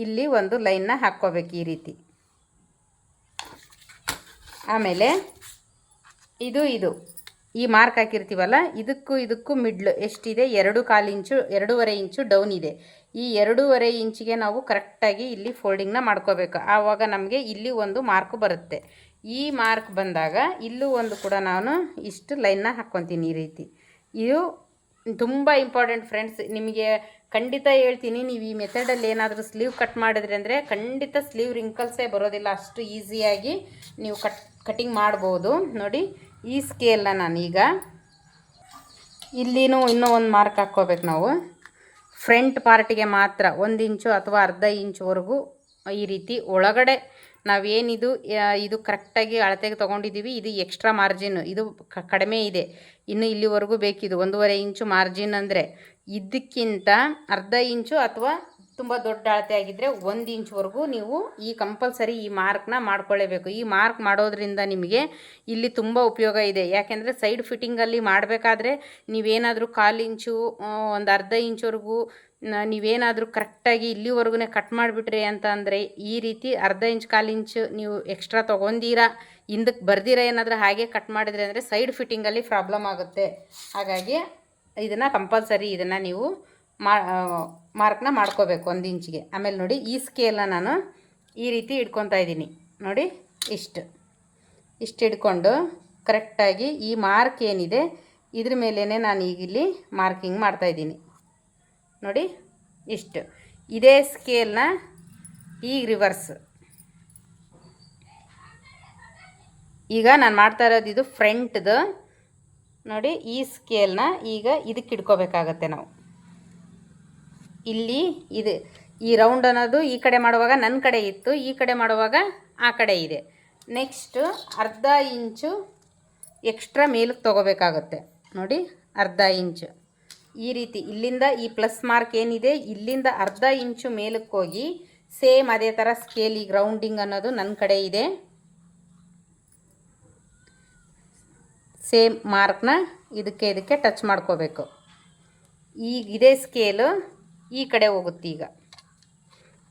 ಇಲ್ಲಿ ಒಂದು ಲೈನ್ನ ಹಾಕ್ಕೋಬೇಕು ಈ ರೀತಿ. ಆಮೇಲೆ ಇದು ಇದು. ಈ ಮಾರ್ಕ್ ಹಾಕಿರ್ತೀವಲ್ಲ, ಇದಕ್ಕೂ ಇದಕ್ಕೂ ಮಿಡ್ಲ್ ಎಷ್ಟಿದೆ? ಎರಡು ಕಾಲು ಇಂಚು, ಎರಡೂವರೆ ಇಂಚು ಡೌನ್ ಇದೆ. ಈ ಎರಡೂವರೆ ಇಂಚಿಗೆ ನಾವು ಕರೆಕ್ಟಾಗಿ ಇಲ್ಲಿ ಫೋಲ್ಡಿಂಗ್ನ ಮಾಡ್ಕೋಬೇಕು. ಆವಾಗ ನಮಗೆ ಇಲ್ಲಿ ಒಂದು ಮಾರ್ಕ್ ಬರುತ್ತೆ. ಈ ಮಾರ್ಕ್ ಬಂದಾಗ ಇಲ್ಲೂ ಒಂದು ಕೂಡ ನಾನು ಇಷ್ಟು ಲೈನ್ನ ಹಾಕ್ಕೊತೀನಿ ಈ ರೀತಿ. ಇದು ತುಂಬ ಇಂಪಾರ್ಟೆಂಟ್ ಫ್ರೆಂಡ್ಸ್ ನಿಮಗೆ ಖಂಡಿತ ಹೇಳ್ತೀನಿ, ನೀವು ಈ ಮೆಥಡಲ್ಲಿ ಏನಾದರೂ ಸ್ಲೀವ್ ಕಟ್ ಮಾಡಿದ್ರಿ ಅಂದರೆ ಖಂಡಿತ ಸ್ಲೀವ್ ರಿಂಕಲ್ಸೇ ಬರೋದಿಲ್ಲ. ಅಷ್ಟು ಈಸಿಯಾಗಿ ನೀವು ಕಟ್ ಕಟಿಂಗ್ ಮಾಡ್ಬೋದು. ನೋಡಿ, ಈ ಸ್ಕೇಲ್ನ ನಾನೀಗ ಇಲ್ಲಿನೂ ಇನ್ನೂ ಒಂದು ಮಾರ್ಕ್ ಹಾಕ್ಕೋಬೇಕು ನಾವು. ಫ್ರಂಟ್ ಪಾರ್ಟಿಗೆ ಮಾತ್ರ ಒಂದು ಇಂಚು ಅಥವಾ ಅರ್ಧ ಇಂಚುವರೆಗೂ ಈ ರೀತಿ ಒಳಗಡೆ ನಾವೇನಿದು ಇದು ಕರೆಕ್ಟಾಗಿ ಅಳತೆಗೆ ತೊಗೊಂಡಿದ್ದೀವಿ, ಇದು ಎಕ್ಸ್ಟ್ರಾ ಮಾರ್ಜಿನ್ ಇದು ಕಡಿಮೆ ಇದೆ. ಇನ್ನು ಇಲ್ಲಿವರೆಗೂ ಬೇಕಿದು, ಒಂದೂವರೆ ಇಂಚು ಮಾರ್ಜಿನ್ ಅಂದರೆ, ಇದಕ್ಕಿಂತ ಅರ್ಧ ಇಂಚು ಅಥವಾ ತುಂಬ ದೊಡ್ಡ ಅಳತೆ ಆಗಿದ್ದರೆ ಒಂದು ಇಂಚ್ವರೆಗೂ ನೀವು ಈ ಕಂಪಲ್ಸರಿ ಈ ಮಾರ್ಕ್ನ ಮಾಡ್ಕೊಳ್ಳೇಬೇಕು. ಈ ಮಾರ್ಕ್ ಮಾಡೋದ್ರಿಂದ ನಿಮಗೆ ಇಲ್ಲಿ ತುಂಬ ಉಪಯೋಗ ಇದೆ. ಯಾಕೆಂದರೆ ಸೈಡ್ ಫಿಟ್ಟಿಂಗಲ್ಲಿ ಮಾಡಬೇಕಾದ್ರೆ ನೀವೇನಾದರೂ ಕಾಲು ಇಂಚು ಒಂದು ಅರ್ಧ ಇಂಚ್ವರೆಗೂ ನೀವೇನಾದರೂ ಕರೆಕ್ಟಾಗಿ ಇಲ್ಲಿವರೆಗೂ ಕಟ್ ಮಾಡಿಬಿಟ್ರಿ ಅಂತ ಅಂದರೆ ಈ ರೀತಿ ಅರ್ಧ ಇಂಚ್, ಕಾಲು ಇಂಚ್ ನೀವು ಎಕ್ಸ್ಟ್ರಾ ತೊಗೊಂಡೀರಾ. ಹಿಂದಕ್ಕೆ ಬರ್ದಿರ ಏನಾದರೂ ಹಾಗೆ ಕಟ್ ಮಾಡಿದ್ರಿ ಅಂದರೆ ಸೈಡ್ ಫಿಟ್ಟಿಂಗಲ್ಲಿ ಪ್ರಾಬ್ಲಮ್ ಆಗುತ್ತೆ. ಹಾಗಾಗಿ ಇದನ್ನು ಕಂಪಲ್ಸರಿ ಇದನ್ನು ನೀವು ಮಾರ್ಕ್ನ ಮಾಡ್ಕೋಬೇಕು ಒಂದು ಇಂಚಿಗೆ. ಆಮೇಲೆ ನೋಡಿ ಈ ಸ್ಕೇಲನ್ನ ನಾನು ಈ ರೀತಿ ಇಟ್ಕೊತಾ ಇದ್ದೀನಿ. ನೋಡಿ ಇಷ್ಟು. ಇಷ್ಟು ಹಿಡ್ಕೊಂಡು ಕರೆಕ್ಟಾಗಿ ಈ ಮಾರ್ಕ್ ಏನಿದೆ, ಇದ್ರ ಮೇಲೇ ನಾನು ಈಗ ಇಲ್ಲಿ ಮಾರ್ಕಿಂಗ್ ಮಾಡ್ತಾಯಿದ್ದೀನಿ ನೋಡಿ ಇಷ್ಟು. ಇದೇ ಸ್ಕೇಲ್ನ ಈಗ ರಿವರ್ಸ್ ಈಗ ನಾನು ಮಾಡ್ತಾ ಇರೋದು ಇದು ಫ್ರಂಟ್ದು ನೋಡಿ ಈ ಸ್ಕೇಲ್ನ ಈಗ ಇದಕ್ಕೆ ಇಟ್ಕೋಬೇಕಾಗತ್ತೆ ನಾವು. ಇಲ್ಲಿ ಇದು, ಈ ರೌಂಡ್ ಅನ್ನೋದು ಈ ಕಡೆ ಮಾಡುವಾಗ ನನ್ನ ಕಡೆ ಇತ್ತು, ಈ ಕಡೆ ಮಾಡುವಾಗ ಆ ಕಡೆ ಇದೆ. ನೆಕ್ಸ್ಟು ಅರ್ಧ ಇಂಚು ಎಕ್ಸ್ಟ್ರಾ ಮೇಲಕ್ಕೆ ತೊಗೋಬೇಕಾಗುತ್ತೆ. ನೋಡಿ, ಅರ್ಧ ಇಂಚು ಈ ರೀತಿ ಇಲ್ಲಿಂದ ಈ ಪ್ಲಸ್ ಮಾರ್ಕ್ ಏನಿದೆ, ಇಲ್ಲಿಂದ ಅರ್ಧ ಇಂಚು ಮೇಲಕ್ಕೆ ಹೋಗಿ ಸೇಮ್ ಅದೇ ಥರ ಸ್ಕೇಲ್ ಈಗ ರೌಂಡಿಂಗ್ ಅನ್ನೋದು ನನ್ನ ಕಡೆ ಇದೆ. ಸೇಮ್ ಮಾರ್ಕ್ನ ಇದಕ್ಕೆ ಇದಕ್ಕೆ ಟಚ್ ಮಾಡ್ಕೋಬೇಕು. ಈಗ ಇದೇ ಸ್ಕೇಲು ಈ ಕಡೆ ಹೋಗುತ್ತೆ ಈಗ.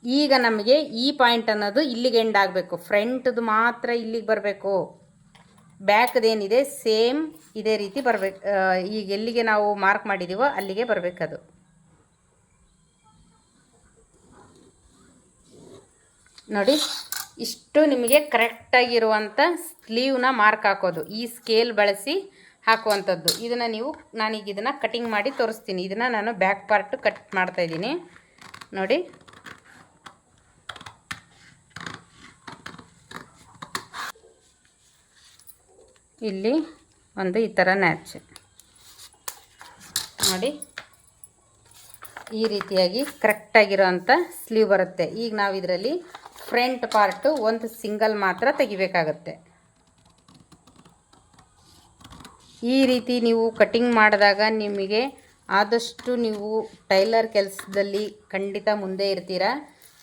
ಈಗ ನಮಗೆ ಈ ಪಾಯಿಂಟ್ ಅನ್ನೋದು ಇಲ್ಲಿಗೆ ಎಂಡ್ ಆಗಬೇಕು. ಫ್ರಂಟ್ದು ಮಾತ್ರ ಇಲ್ಲಿಗೆ ಬರಬೇಕು. ಬ್ಯಾಕ್ದೇನಿದೆ ಸೇಮ್ ಇದೇ ರೀತಿ ಬರಬೇಕು. ಈಗ ಎಲ್ಲಿಗೆ ನಾವು ಮಾರ್ಕ್ ಮಾಡಿದ್ದೀವೋ ಅಲ್ಲಿಗೆ ಬರಬೇಕದು. ನೋಡಿ, ಇಷ್ಟು ನಿಮಗೆ ಕರೆಕ್ಟಾಗಿರುವಂಥ ಸ್ಲೀವ್ನ ಮಾರ್ಕ್ ಹಾಕೋದು. ಈ ಸ್ಕೇಲ್ ಬಳಸಿ ಹಾಕುವಂಥದ್ದು. ಇದನ್ನು ನೀವು, ನಾನೀಗ ಇದನ್ನು ಕಟಿಂಗ್ ಮಾಡಿ ತೋರಿಸ್ತೀನಿ. ಇದನ್ನು ನಾನು ಬ್ಯಾಕ್ ಪಾರ್ಟ್ ಕಟ್ ಮಾಡ್ತಾಯಿದ್ದೀನಿ ನೋಡಿ. ಇಲ್ಲಿ ಒಂದು ಈ ಥರ ನ್ಯಾಚ್ ನೋಡಿ. ಈ ರೀತಿಯಾಗಿ ಕರೆಕ್ಟಾಗಿರೋವಂಥ ಸ್ಲೀವ್ ಬರುತ್ತೆ. ಈಗ ನಾವು ಇದರಲ್ಲಿ ಫ್ರಂಟ್ ಪಾರ್ಟು ಒಂದು ಸಿಂಗಲ್ ಮಾತ್ರ ತೆಗಿಬೇಕಾಗತ್ತೆ. ಈ ರೀತಿ ನೀವು ಕಟಿಂಗ್ ಮಾಡಿದಾಗ ನಿಮಗೆ ಆದಷ್ಟು ನೀವು ಟೈಲರ್ ಕೆಲಸದಲ್ಲಿ ಖಂಡಿತ ಮುಂದೆ ಇರ್ತೀರ.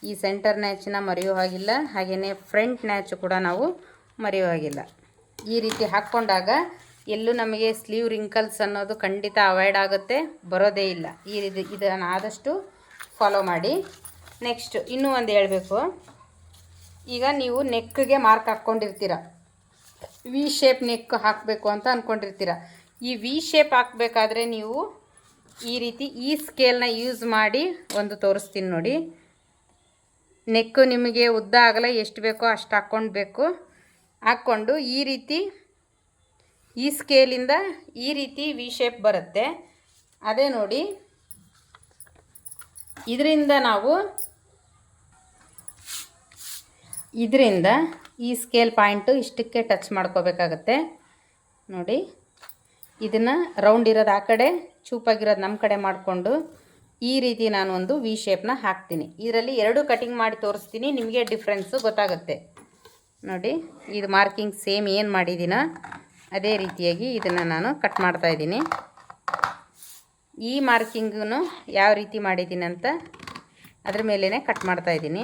ಈ ಸೆಂಟರ್ ನ್ಯಾಚನ್ನ ಮರೆಯೋ ಹಾಗಿಲ್ಲ ಹಾಗೆಯೇ ಫ್ರಂಟ್ ನ್ಯಾಚ್ ಕೂಡ ನಾವು ಮರೆಯೋ ಹಾಗಿಲ್ಲ. ಈ ರೀತಿ ಹಾಕ್ಕೊಂಡಾಗ ಎಲ್ಲೂ ನಮಗೆ ಸ್ಲೀವ್ ರಿಂಕಲ್ಸ್ ಅನ್ನೋದು ಖಂಡಿತ ಅವಾಯ್ಡ್ ಆಗುತ್ತೆ, ಬರೋದೇ ಇಲ್ಲ. ಈ ರೀತಿ ಇದನ್ನು ಆದಷ್ಟು ಫಾಲೋ ಮಾಡಿ. ನೆಕ್ಸ್ಟ್ ಇನ್ನೂ ಒಂದು ಹೇಳಬೇಕು. ಈಗ ನೀವು ನೆಕ್ಗೆ ಮಾರ್ಕ್ ಹಾಕ್ಕೊಂಡಿರ್ತೀರ ವಿ ಶೇಪ್ ನೆಕ್ ಹಾಕಬೇಕು ಅಂತ ಅಂದ್ಕೊಂಡಿರ್ತೀರ ಈ ವಿ ಶೇಪ್ ಹಾಕಬೇಕಾದ್ರೆ ನೀವು ಈ ರೀತಿ ಈ ಸ್ಕೇಲ್ನ ಯೂಸ್ ಮಾಡಿ ಒಂದು ತೋರಿಸ್ತೀನಿ ನೋಡಿ. ನೆಕ್ಕು ನಿಮಗೆ ಉದ್ದ ಆಗಲ್ಲ ಎಷ್ಟು ಬೇಕೋ ಅಷ್ಟು ಹಾಕ್ಕೊಳ್ಬೇಕು ಹಾಕ್ಕೊಂಡು ಈ ರೀತಿ ಈ ಸ್ಕೇಲಿಂದ ಈ ರೀತಿ ವಿ ಶೇಪ್ ಬರುತ್ತೆ. ಅದೇ ನೋಡಿ. ಇದರಿಂದ ನಾವು ಇದರಿಂದ ಈ ಸ್ಕೇಲ್ ಪಾಯಿಂಟು ಇಷ್ಟಕ್ಕೆ ಟಚ್ ಮಾಡ್ಕೋಬೇಕಾಗತ್ತೆ. ನೋಡಿ, ಇದನ್ನು ರೌಂಡ್ ಇರೋದು ಆ ಕಡೆ, ಚೂಪಾಗಿರೋದು ನಮ್ಮ ಕಡೆ ಮಾಡಿಕೊಂಡು ಈ ರೀತಿ ನಾನು ಒಂದು ವಿ ಶೇಪ್ನ ಹಾಕ್ತೀನಿ. ಇದರಲ್ಲಿ ಎರಡು ಕಟಿಂಗ್ ಮಾಡಿ ತೋರಿಸ್ತೀನಿ, ನಿಮಗೆ ಡಿಫ್ರೆನ್ಸು ಗೊತ್ತಾಗುತ್ತೆ. ನೋಡಿ, ಇದು ಮಾರ್ಕಿಂಗ್ ಸೇಮ್ ಏನು ಮಾಡಿದ್ದೀನ ಅದೇ ರೀತಿಯಾಗಿ ಇದನ್ನು ನಾನು ಕಟ್ ಮಾಡ್ತಾಯಿದ್ದೀನಿ ಈ ಮಾರ್ಕಿಂಗನ್ನು ಯಾವ ರೀತಿ ಮಾಡಿದ್ದೀನಿ ಅಂತ ಅದ್ರ ಮೇಲೇ ಕಟ್ ಮಾಡ್ತಾಯಿದ್ದೀನಿ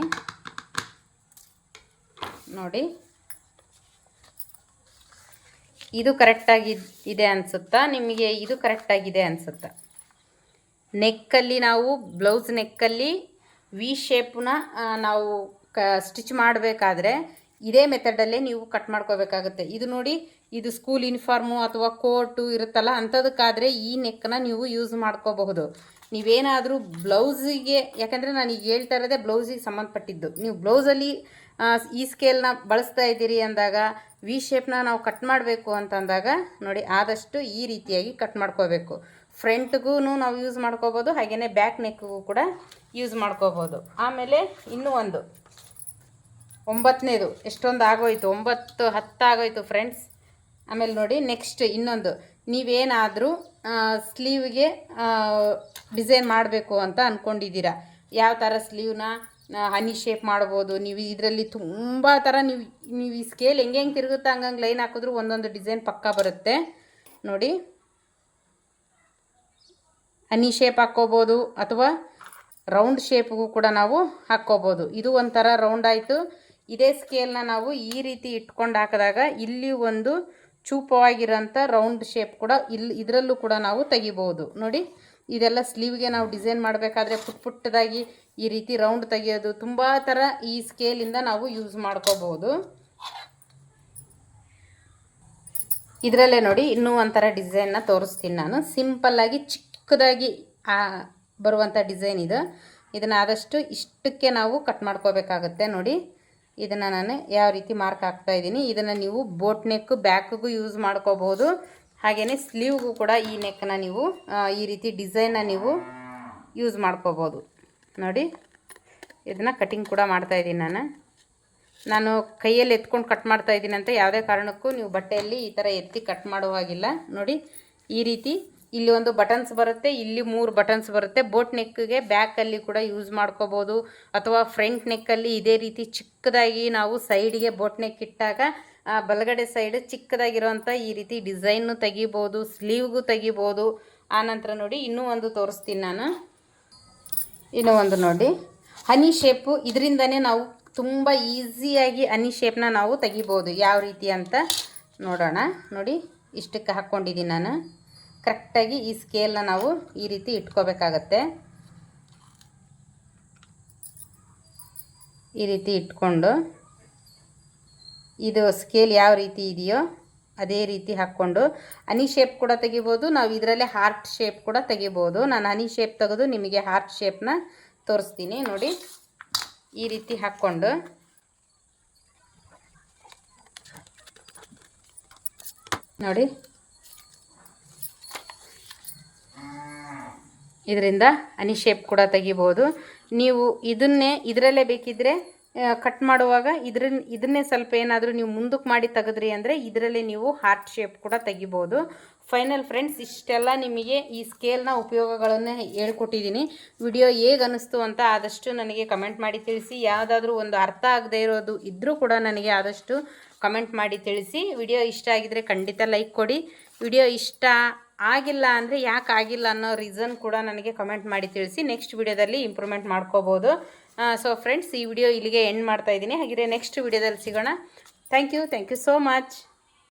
ನೋಡಿ. ಇದು ಕರೆಕ್ಟಾಗಿ ಇದೆ ಅನಿಸುತ್ತಾ? ನಿಮಗೆ ಇದು ಕರೆಕ್ಟಾಗಿದೆ ಅನಿಸುತ್ತಾ? ನೆಕ್ಕಲ್ಲಿ ನಾವು, ಬ್ಲೌಸ್ ನೆಕ್ಕಲ್ಲಿ ವಿ ಶೇಪ್ನ ನಾವು ಕ ಸ್ಟಿಚ್ ಮಾಡಬೇಕಾದ್ರೆ ಇದೇ ಮೆಥಡಲ್ಲೇ ನೀವು ಕಟ್ ಮಾಡ್ಕೋಬೇಕಾಗುತ್ತೆ. ಇದು ನೋಡಿ, ಇದು ಸ್ಕೂಲ್ ಯೂನಿಫಾರ್ಮು ಅಥವಾ ಕೋಟು ಇರುತ್ತಲ್ಲ, ಅಂಥದಕ್ಕಾದರೆ ಈ ನೆಕ್ಕನ್ನ ನೀವು ಯೂಸ್ ಮಾಡ್ಕೋಬಹುದು. ನೀವೇನಾದರೂ ಬ್ಲೌಸಿಗೆ, ಯಾಕಂದರೆ ನಾನು ಈಗ ಹೇಳ್ತಾ ಇರೋದೇ ಬ್ಲೌಸಿಗೆ ಸಂಬಂಧಪಟ್ಟಿದ್ದು. ನೀವು ಬ್ಲೌಸಲ್ಲಿ ಈ ಸ್ಕೇಲ್ನ ಬಳಸ್ತಾ ಇದ್ದೀರಿ ಅಂದಾಗ ವಿ ಶೇಪ್ನ ನಾವು ಕಟ್ ಮಾಡಬೇಕು ಅಂತಂದಾಗ ನೋಡಿ ಆದಷ್ಟು ಈ ರೀತಿಯಾಗಿ ಕಟ್ ಮಾಡ್ಕೋಬೇಕು. ಫ್ರಂಟ್ಗೂ ನಾವು ಯೂಸ್ ಮಾಡ್ಕೋಬೋದು ಹಾಗೆಯೇ ಬ್ಯಾಕ್ ನೆಕ್ಗೂ ಕೂಡ ಯೂಸ್ ಮಾಡ್ಕೋಬೋದು. ಆಮೇಲೆ ಇನ್ನೂ ಒಂದು. ಒಂಬತ್ತನೇದು ಎಷ್ಟೊಂದು ಆಗೋಯ್ತು? ಒಂಬತ್ತು, ಹತ್ತು ಆಗೋಯ್ತು ಫ್ರೆಂಡ್ಸ್ ಆಮೇಲೆ ನೋಡಿ ನೆಕ್ಸ್ಟ್ ಇನ್ನೊಂದು. ನೀವೇನಾದರೂ ಸ್ಲೀವ್ಗೆ ಡಿಸೈನ್ ಮಾಡಬೇಕು ಅಂತ ಅಂದ್ಕೊಂಡಿದ್ದೀರಾ ಯಾವ ಥರ ಸ್ಲೀವ್ನ ಹನಿ ಶೇಪ್ ಮಾಡ್ಬೋದು, ನೀವು ಇದರಲ್ಲಿ ತುಂಬ ಥರ ನೀವು ನೀವು ಈ ಸ್ಕೇಲ್ ಹೆಂಗೆ ಹೆಂಗೆ ತಿರುಗುತ್ತಾ ಹಂಗಂಗೆ ಲೈನ್ ಹಾಕಿದ್ರು ಒಂದೊಂದು ಡಿಸೈನ್ ಪಕ್ಕ ಬರುತ್ತೆ. ನೋಡಿ. ಹನಿ ಶೇಪ್ ಹಾಕ್ಕೋಬೋದು ಅಥವಾ ರೌಂಡ್ ಶೇಪ್ಗೂ ಕೂಡ ನಾವು ಹಾಕ್ಕೋಬೋದು. ಇದು ಒಂಥರ ರೌಂಡ್ ಆಯಿತು. ಇದೇ ಸ್ಕೇಲ್ನ ನಾವು ಈ ರೀತಿ ಇಟ್ಕೊಂಡು ಹಾಕಿದಾಗ ಇಲ್ಲಿ ಒಂದು ಚೂಪವಾಗಿರೋಂಥ ರೌಂಡ್ ಶೇಪ್ ಕೂಡ ಇಲ್ಲಿ ಇದರಲ್ಲೂ ಕೂಡ ನಾವು ತೆಗಿಬೋದು. ನೋಡಿ. ಇದೆಲ್ಲ ಸ್ಲೀವ್ಗೆ ನಾವು ಡಿಸೈನ್ ಮಾಡಬೇಕಾದ್ರೆ ಪುಟ್ ಪುಟ್ಟದಾಗಿ ಈ ರೀತಿ ರೌಂಡ್ ತೆಗೆಯೋದು ತುಂಬ ಥರ ಈ ಸ್ಕೇಲಿಂದ ನಾವು ಯೂಸ್ ಮಾಡ್ಕೋಬೋದು. ಇದರಲ್ಲೇ ನೋಡಿ ಇನ್ನೂ ಒಂಥರ ಡಿಸೈನ್ನ ತೋರಿಸ್ತೀನಿ ನಾನು. ಸಿಂಪಲ್ಲಾಗಿ ಚಿಕ್ಕದಾಗಿ ಬರುವಂಥ ಡಿಸೈನ್ ಇದು. ಇದನ್ನು ಆದಷ್ಟು ಇಷ್ಟಕ್ಕೆ ನಾವು ಕಟ್ ಮಾಡ್ಕೋಬೇಕಾಗುತ್ತೆ ನೋಡಿ. ಇದನ್ನು ನಾನು ಯಾವ ರೀತಿ ಮಾರ್ಕ್ ಹಾಕ್ತಾ ಇದ್ದೀನಿ. ಇದನ್ನು ನೀವು ಬೋಟ್ ನೆಕ್ ಬ್ಯಾಕ್ಗೂ ಯೂಸ್ ಮಾಡ್ಕೋಬೋದು. ಹಾಗೆಯೇ ಸ್ಲೀವ್ಗೂ ಕೂಡ ಈ ನೆಕ್ಕನ್ನ ನೀವು ಈ ರೀತಿ ಡಿಸೈನ್ನ ನೀವು ಯೂಸ್ ಮಾಡ್ಕೋಬೋದು. ನೋಡಿ, ಇದನ್ನು ಕಟಿಂಗ್ ಕೂಡ ಮಾಡ್ತಾ ಇದ್ದೀನಿ ನಾನು. ನಾನು ಕೈಯಲ್ಲಿ ಎತ್ಕೊಂಡು ಕಟ್ ಮಾಡ್ತಾ ಇದ್ದೀನಿ ಅಂತ ಯಾವುದೇ ಕಾರಣಕ್ಕೂ ನೀವು ಬಟ್ಟೆಯಲ್ಲಿ ಈ ಥರ ಎತ್ತಿ ಕಟ್ ಮಾಡೋ ಹಾಗಿಲ್ಲ. ನೋಡಿ, ಈ ರೀತಿ ಇಲ್ಲಿ ಒಂದು ಬಟನ್ಸ್ ಬರುತ್ತೆ, ಇಲ್ಲಿ ಮೂರು ಬಟನ್ಸ್ ಬರುತ್ತೆ. ಬೋಟ್ ನೆಕ್ಗೆ ಬ್ಯಾಕಲ್ಲಿ ಕೂಡ ಯೂಸ್ ಮಾಡ್ಕೋಬೋದು. ಅಥವಾ ಫ್ರಂಟ್ ನೆಕ್ಕಲ್ಲಿ ಇದೇ ರೀತಿ ಚಿಕ್ಕದಾಗಿ ನಾವು ಸೈಡಿಗೆ ಬೋಟ್ ನೆಕ್ ಇಟ್ಟಾಗ ಆ, ಬಲಗಡೆ ಸೈಡ್ ಚಿಕ್ಕದಾಗಿರುವಂಥ ಈ ರೀತಿ ಡಿಸೈನ್ನು ತೆಗಿಬೋದು ಸ್ಲೀವ್ಗೂ ತೆಗಿಬೋದು. ಆನಂತರ ನೋಡಿ ಇನ್ನೂ ಒಂದು ತೋರಿಸ್ತೀನಿ ನಾನು. ಇನ್ನೂ ಒಂದು ನೋಡಿ. ಹನಿ ಶೇಪು ಇದರಿಂದನೇ ನಾವು ತುಂಬ ಈಸಿಯಾಗಿ ಹನಿ ಶೇಪ್ನ ನಾವು ತೆಗಿಬೋದು. ಯಾವ ರೀತಿ ಅಂತ ನೋಡೋಣ. ನೋಡಿ ಇಷ್ಟಕ್ಕೆ ಹಾಕ್ಕೊಂಡಿದ್ದೀನಿ ನಾನು. ಕರೆಕ್ಟಾಗಿ ಈ ಸ್ಕೇಲ್ನ ನಾವು ಈ ರೀತಿ ಇಟ್ಕೋಬೇಕಾಗತ್ತೆ. ಈ ರೀತಿ ಇಟ್ಕೊಂಡು ಇದು ಸ್ಕೇಲ್ ಯಾವ ರೀತಿ ಇದೆಯೋ ಅದೇ ರೀತಿ ಹಾಕ್ಕೊಂಡು ಹನಿ ಶೇಪ್ ಕೂಡ ತೆಗಿಬೋದು. ನಾವು ಇದರಲ್ಲೇ ಹಾರ್ಟ್ ಶೇಪ್ ಕೂಡ ತೆಗಿಬೋದು. ನಾನು ಹನಿ ಶೇಪ್ ತೆಗೆದು ನಿಮಗೆ ಹಾರ್ಟ್ ಶೇಪ್ನ ತೋರಿಸ್ತೀನಿ. ನೋಡಿ, ಈ ರೀತಿ ಹಾಕ್ಕೊಂಡು. ನೋಡಿ, ಇದರಿಂದ ಹನಿ ಶೇಪ್ ಕೂಡ ತೆಗಿಬೋದು. ನೀವು ಇದನ್ನೇ ಇದರಲ್ಲೇ ಬೇಕಿದ್ದರೆ ಕಟ್ ಮಾಡುವಾಗ ಇದ್ರ ಇದನ್ನೇ ಸ್ವಲ್ಪ ಏನಾದರೂ ನೀವು ಮುಂದಕ್ಕೆ ಮಾಡಿ ತೆಗೆದ್ರಿ ಅಂದರೆ ಇದರಲ್ಲಿ ನೀವು ಹಾರ್ಟ್ ಶೇಪ್ ಕೂಡ ತೆಗಿಬೋದು. ಫೈನಲ್ ಫ್ರೆಂಡ್ಸ್ ಇಷ್ಟೆಲ್ಲ ನಿಮಗೆ ಈ ಸ್ಕೇಲ್ನ ಉಪಯೋಗಗಳನ್ನು ಹೇಳ್ಕೊಟ್ಟಿದ್ದೀನಿ. ವಿಡಿಯೋ ಹೇಗೆ ಅನ್ನಿಸ್ತು ಅಂತ ಆದಷ್ಟು ನನಗೆ ಕಮೆಂಟ್ ಮಾಡಿ ತಿಳಿಸಿ. ಯಾವುದಾದ್ರೂ ಒಂದು ಅರ್ಥ ಆಗದೇ ಇರೋದು ಇದ್ದರೂ ಕೂಡ ನನಗೆ ಆದಷ್ಟು ಕಮೆಂಟ್ ಮಾಡಿ ತಿಳಿಸಿ. ವಿಡಿಯೋ ಇಷ್ಟ ಆಗಿದರೆ ಖಂಡಿತ ಲೈಕ್ ಕೊಡಿ. ವಿಡಿಯೋ ಇಷ್ಟ ಆಗಿಲ್ಲ ಅಂದರೆ ಯಾಕೆ ಆಗಿಲ್ಲ ಅನ್ನೋ ರೀಸನ್ ಕೂಡ ನನಗೆ ಕಮೆಂಟ್ ಮಾಡಿ ತಿಳಿಸಿ. ನೆಕ್ಸ್ಟ್ ವಿಡಿಯೋದಲ್ಲಿ ಇಂಪ್ರೂವ್ಮೆಂಟ್ ಮಾಡ್ಕೋಬೋದು. ಸೊ ಫ್ರೆಂಡ್ಸ್ ಈ ವಿಡಿಯೋ ಇಲ್ಲಿಗೆ ಎಂಡ್ ಮಾಡ್ತಾ ಇದ್ದೀನಿ. ಹಾಗಿದ್ರೆ ನೆಕ್ಸ್ಟ್ ವಿಡಿಯೋದಲ್ಲಿ ಸಿಗೋಣ. Thank you thank you so much